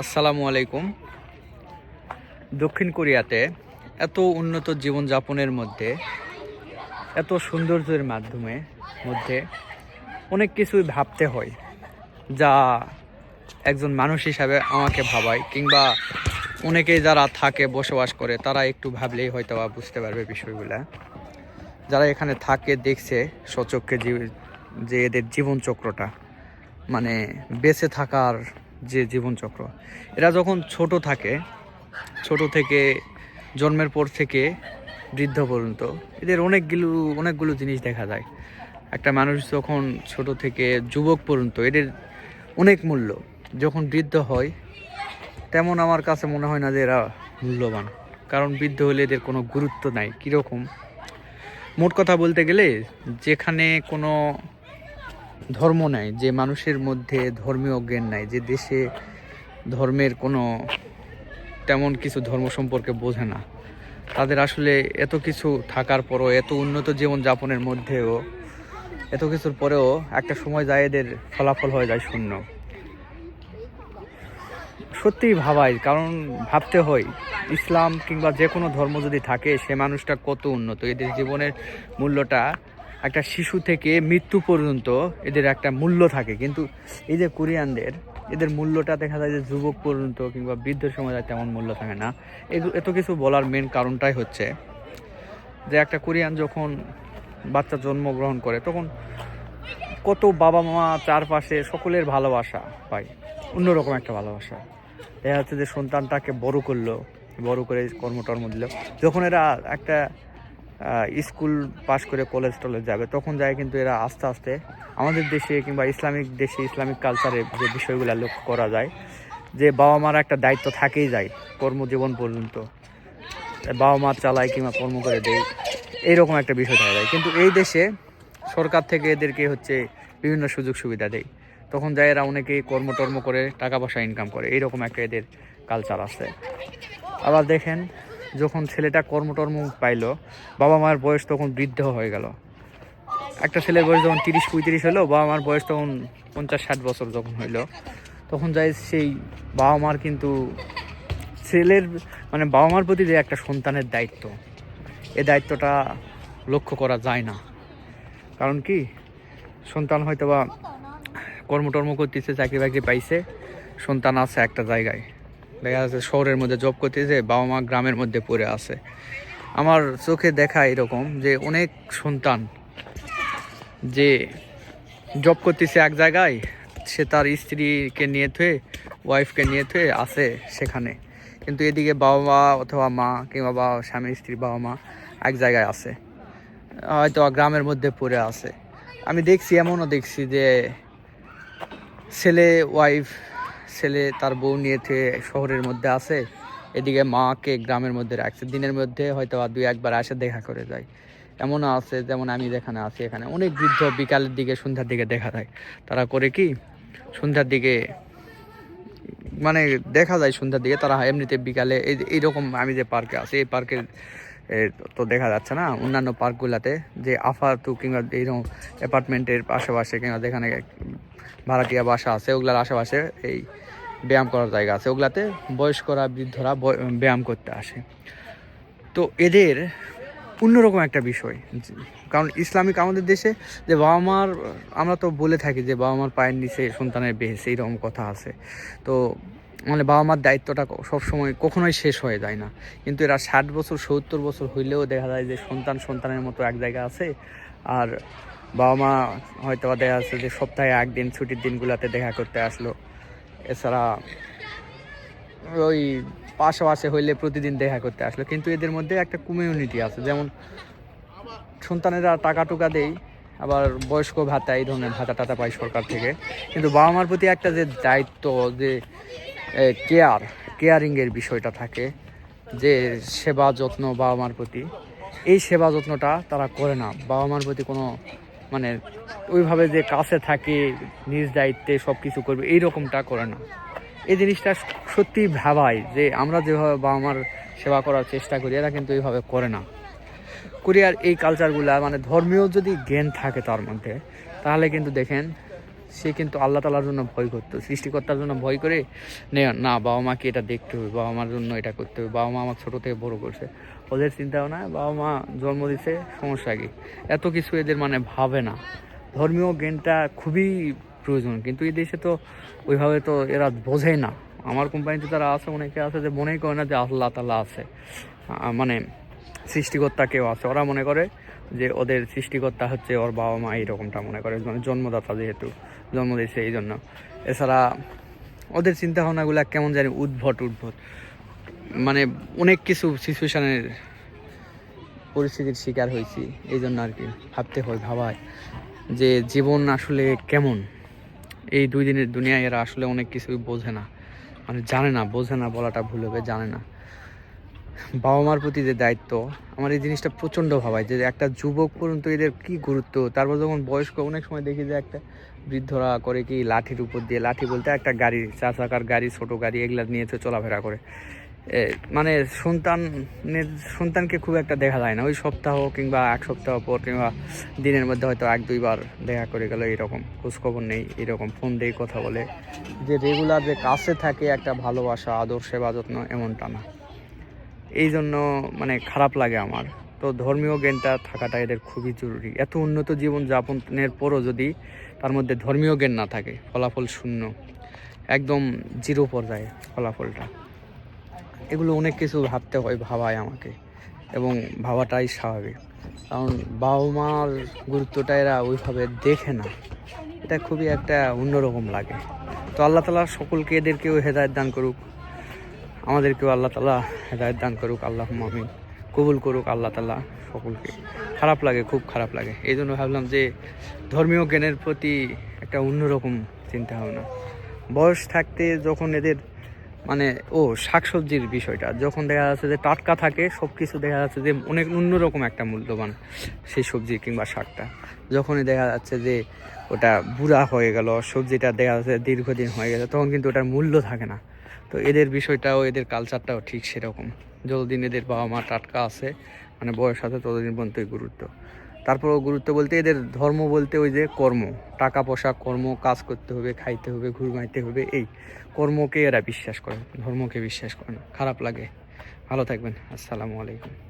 আসসালামু আলাইকুম। দক্ষিণ কোরিয়াতে এত উন্নত জীবনযাপনের মধ্যে, এত সৌন্দর্যের মাধ্যমে, মধ্যে অনেক কিছুই ভাবতে হয়, যা একজন মানুষ হিসাবে আমাকে ভাবায়, কিংবা অনেকেই যারা থাকে, বসবাস করে, তারা একটু ভাবলেই হয়তো বা বুঝতে পারবে বিষয়গুলো। যারা এখানে থাকে, দেখছে সচক্ষে যে- যে এদের জীবনচক্রটা মানে বেঁচে থাকার যে জীবনচক্র। এরা যখন ছোট থাকে, ছোট থেকে, জন্মের পর থেকে বৃদ্ধ পর্যন্ত, এদের অনেকগুলো অনেকগুলো জিনিস দেখা যায়। একটা মানুষ যখন ছোট থেকে যুবক পর্যন্ত, এদের অনেক মূল্য। যখন বৃদ্ধ হয়, তেমন আমার কাছে মনে হয় না যে এরা মূল্যবান। কারণ বৃদ্ধ হলে এদের কোনো গুরুত্ব নাই, কীরকম? মোট কথা বলতে গেলে, যেখানে কোনো ধর্ম নাই, যে মানুষের মধ্যে ধর্মীয় জ্ঞান নাই, যে দেশে ধর্মের কোনো তেমন কিছু ধর্ম সম্পর্কে বোঝে না। তাদের আসলে এত কিছু থাকার পরও, এত উন্নত জীবন যাপনের মধ্যেও, এত কিছুর পরেও একটা সময় যায় এদের ফলাফল হয়ে যায় শূন্য। সত্যিই ভাবাই, কারণ ভাবতে হয়, ইসলাম কিংবা যে কোনো ধর্ম যদি থাকে, সে মানুষটা কত উন্নত। এদের জীবনের মূল্যটা একটা শিশু থেকে মৃত্যু পর্যন্ত এদের একটা মূল্য থাকে। কিন্তু এই যে কোরিয়ানদের, এদের মূল্যটা দেখা যায় যে যুবক পর্যন্ত কিংবা বৃদ্ধ সমাজে তেমন মূল্য থাকে না। এত কিছু বলার মেন কারণটাই হচ্ছে যে একটা কোরিয়ান যখন বাচ্চা জন্মগ্রহণ করে, তখন কত বাবা মা চারপাশে সকলের ভালোবাসা পায়, অন্যরকম একটা ভালোবাসা। দেখা যাচ্ছে যে সন্তানটাকে বড় করল, বড় করে কর্মটর্ম দিল। যখন এরা একটা স্কুল পাশ করে কলেজ টলেজ যাবে, তখন যায় কিন্তু এরা আস্তে আস্তে আমাদের দেশে কিংবা ইসলামিক দেশে ইসলামিক কালচারে যে বিষয়গুলো লক্ষ্য করা যায়, যে বাবা মার একটা দায়িত্ব থাকেই যায় কর্মজীবন পর্যন্ত। বাবা মা চালায় কিংবা কর্ম করে দেয় এইরকম একটা বিষয় দেখা যায়। কিন্তু এই দেশে সরকার থেকে এদেরকে হচ্ছে বিভিন্ন সুযোগ সুবিধা দেয়। তখন যায় এরা অনেকেই কর্মটর্ম করে টাকা পয়সা ইনকাম করে এইরকম একটা এদের কালচার আছে। আবার দেখেন যখন ছেলেটা কর্মটর্ম পাইলো বাবা মায়ের বয়স তখন বৃদ্ধ হয়ে গেল। একটা ছেলের বয়স যখন তিরিশ, পঁয়ত্রিশ হলো বাবা মার বয়স তখন পঞ্চাশ, ষাট বছর যখন হইল, তখন যায় সেই বাবা মার কিন্তু ছেলের মানে বাবা মার প্রতি যে একটা সন্তানের দায়িত্ব, এ দায়িত্বটা লক্ষ্য করা যায় না। কারণ কি? সন্তান হয়তো বা কর্মটর্ম করতেছে চাকরি বাকরি পাইছে, সন্তান আছে একটা জায়গায়। দেখা যাচ্ছে শহরের মধ্যে জব করতেছে বাবা মা গ্রামের মধ্যে পড়ে আছে। আমার চোখে দেখা এরকম যে অনেক সন্তান যে জব করতেছে এক জায়গায়, সে তার স্ত্রীকে নিয়ে থুয়ে ওয়াইফকে নিয়ে থুয়ে আছে সেখানে। কিন্তু এদিকে বাবা মা অথবা মা কিংবা বাবা স্বামী, স্ত্রী বাবা মা এক জায়গায় আছে। হয়তো গ্রামের মধ্যে পড়ে আছে। আমি দেখছি, এমনও দেখছি যে ছেলে ওয়াইফ ছেলে তার বউ নিয়ে শহরের মধ্যে আছে। এদিকে মাকে গ্রামের মধ্যে রাখছে। দিনের মধ্যে হয়তো দুই একবার আসে দেখা করে যায়। এমনও আছে যেমন আমি যেখানে আছি এখানে। অনেক বৃদ্ধ বিকালের দিকে সন্ধ্যার দিকে দেখা যায়। তারা করে কি? সন্ধ্যার দিকে মানে দেখা যায় সন্ধ্যার দিকে। তারা এমনিতে বিকালে এই এইরকম আমি যে পার্কে আছি, এই পার্কে তো দেখা যাচ্ছে না। অন্যান্য পার্কগুলোতে যে আফাতু কিংবা এইরকম অ্যাপার্টমেন্টের আশেপাশে কিংবা যেখানে ভাড়াটিয়া বাসা আছে, ওগুলার আশেপাশে এই ব্যায়াম করার জায়গা আছে। ওগুলাতে বয়স্করা, বৃদ্ধরা বয়- ব্যায়াম করতে আসে। তো এদের অন্যরকম একটা বিষয়, কারণ ইসলামিক আমাদের দেশে যে বাবা মার, আমরা তো বলে থাকি যে বাবা মার পায়ের নিচে সন্তানের বেহেস এইরকম কথা আছে। তো মানে বাবা মার দায়িত্বটা সবসময় কখনোই শেষ হয়ে যায় না। কিন্তু এরা ষাট বছর, সত্তর বছর হইলেও দেখা যায় যে সন্তান সন্তানের মতো এক জায়গা আছে। আর বাবা মা হয়তো দেখা যাচ্ছে যে সপ্তাহে একদিন, ছুটির দিনগুলোতে দেখা করতে আসলো। এছাড়া ওই পাশাপাশি হইলে প্রতিদিন দেখা করতে আসলো। কিন্তু এদের মধ্যে একটা কমিউনিটি আছে, যেমন সন্তানেরা টাকা টুকা দেয়, আবার বয়স্ক ভাতা, এই ধরনের ভাতা টাতা পায় সরকার থেকে। কিন্তু বাবা মার প্রতি একটা যে দায়িত্ব, যে কেয়ার কেয়ারিংয়ের বিষয়টা থাকে, যে সেবা যত্ন বাবা মার প্রতি, এই সেবা যত্নটা তারা করে না। বাবা মার প্রতি কোনো মানে ওইভাবে যে কাছে থাকে, নিজ দায়িত্বে সব কিছু করবে এই রকমটা করে না। এই জিনিসটা সত্যি ভাবায় যে আমরা যেভাবে বা আমার সেবা করার চেষ্টা করি, এরা কিন্তু এইভাবে করে না। কোরিয়ার এই কালচারগুলা মানে ধর্মীয় যদি জ্ঞান থাকে তার মধ্যে, তাহলে কিন্তু দেখেন সে কিন্তু আল্লাহ তালার জন্য ভয় করতো। সৃষ্টিকর্তার জন্য ভয় করে নে, না, বাবা মাকে এটা দেখতে হবে, বাবা মার জন্য এটা করতে হবে, বাবা মা আমার ছোটো থেকে বড় করছে। ওদের চিন্তা ভাবনা বাবা মা জন্ম দিছে, সমস্যা কি? এত কিছু এদের মানে ভাবে না। ধর্মীয় জ্ঞানটা খুবই প্রয়োজন, কিন্তু এই দেশে তো ওইভাবে তো এরা বোঝে না। আমার কোম্পানিতে তারা আছে, অনেকে আছে যে মনেই করে না যে আল্লাহ তালা আছে। মানে সৃষ্টিকর্তা কেউ আছে। ওরা মনে করে যে ওদের সৃষ্টিকর্তা হচ্ছে ওর বাবা মা এইরকমটা মনে করে মানে জন্মদাতা যেহেতু, জন্ম দিয়েছে এই জন্য এছাড়া ওদের চিন্তা ভাবনাগুলো কেমন জানি উদ্ভট উদ্ভট। মানে অনেক কিছু সিচুয়েশনের পরিস্থিতির শিকার হয়েছি এই জন্য আর কি ভাবতে হয়, ভাবায় যে জীবন আসলে কেমন। এই দুই দিনের দুনিয়ায় এরা আসলে অনেক কিছুই বোঝে না মানে জানে না, বোঝে না বলাটা ভুল হবে, জানে না। বাবা মার প্রতি যে দায়িত্ব, আমার এই জিনিসটা প্রচণ্ড ভাবায় যে একটা যুবক পর্যন্ত এদের কি গুরুত্ব? তারপর যখন বয়স্ক, অনেক সময় দেখি যে একটা বৃদ্ধরা করে কি লাঠির উপর দিয়ে, লাঠি বলতে একটা গাড়ি চার চাকার গাড়ি, ছোটো গাড়ি এগুলা নিয়ে তো চলাফেরা করে। মানে সন্তানের, সন্তানকে খুব একটা দেখা যায় না। ওই সপ্তাহ কিংবা এক সপ্তাহ পর কিংবা দিনের মধ্যে হয়তো এক দুইবার দেখা করে গেল এরকম। খোঁজখবর নেই, এরকম ফোন দিয়ে কথা বলে। যে রেগুলার যে কাছে থাকে একটা ভালোবাসা, আদর, সেবা, যত্ন, এমনটা না। এই জন্য মানে খারাপ লাগে আমার। তো ধর্মীয় জ্ঞানটা থাকাটা এদের খুবই জরুরি। এত উন্নত জীবন যাপনের পরও যদি তার মধ্যে ধর্মীয় জ্ঞান না থাকে, ফলাফল শূন্য। একদম জিরো পর্যায়ে ফলাফলটা। এগুলো অনেক কিছু ভাবতে হয়, ভাবায় আমাকে। এবং ভাবাটাই স্বাভাবিক। কারণ বাবা মার গুরুত্বটা এরা ওইভাবে দেখে না। এটা খুবই একটা অন্যরকম লাগে। তো আল্লাহ তালা সকলকে এদেরকেও হেদায়ত দান করুক। আমাদেরকেও আল্লাহ তালা হেদায়ত দান করুক আল্লাহ মামিন কবুল করুক আল্লাহ তালা সকলকে। খারাপ লাগে, খুব খারাপ লাগে। এই জন্য ভাবলাম যে ধর্মীয় জ্ঞানের প্রতি একটা অন্যরকম চিন্তা ভাবনা বয়স থাকতে যখন এদের মানে ও, শাকসবজির বিষয়টা, যখন দেখা যাচ্ছে যে টাটকা থাকে সব কিছু দেখা যাচ্ছে যে অনেক অন্যরকম একটা মূল্যবান সেই সবজি কিংবা শাকটা। যখনই দেখা যাচ্ছে যে ওটা বুড়া হয়ে গেল, সবজিটা দেখা যাচ্ছে দীর্ঘদিন হয়ে গেছে, তখন কিন্তু ওটার মূল্য থাকে না। তো এদের বিষয়টাও, এদের কালচারটাও ঠিক সেরকম। যতদিন এদের বাবা মা টাটকা আছে মানে বয়স আছে, ততদিন পর্যন্তই গুরুত্ব। তারপরও গুরুত্ব বলতে, এদের ধর্ম বলতে ওই যে কর্ম। টাকা, পয়সা, কর্ম, কাজ করতে হবে, খাইতে হবে, ঘুরমাইতে হবে, এই কর্মকে এরা বিশ্বাস করে, ধর্মকে বিশ্বাস করে না। খারাপ লাগে। ভালো থাকবেন। আসসালামু আলাইকুম।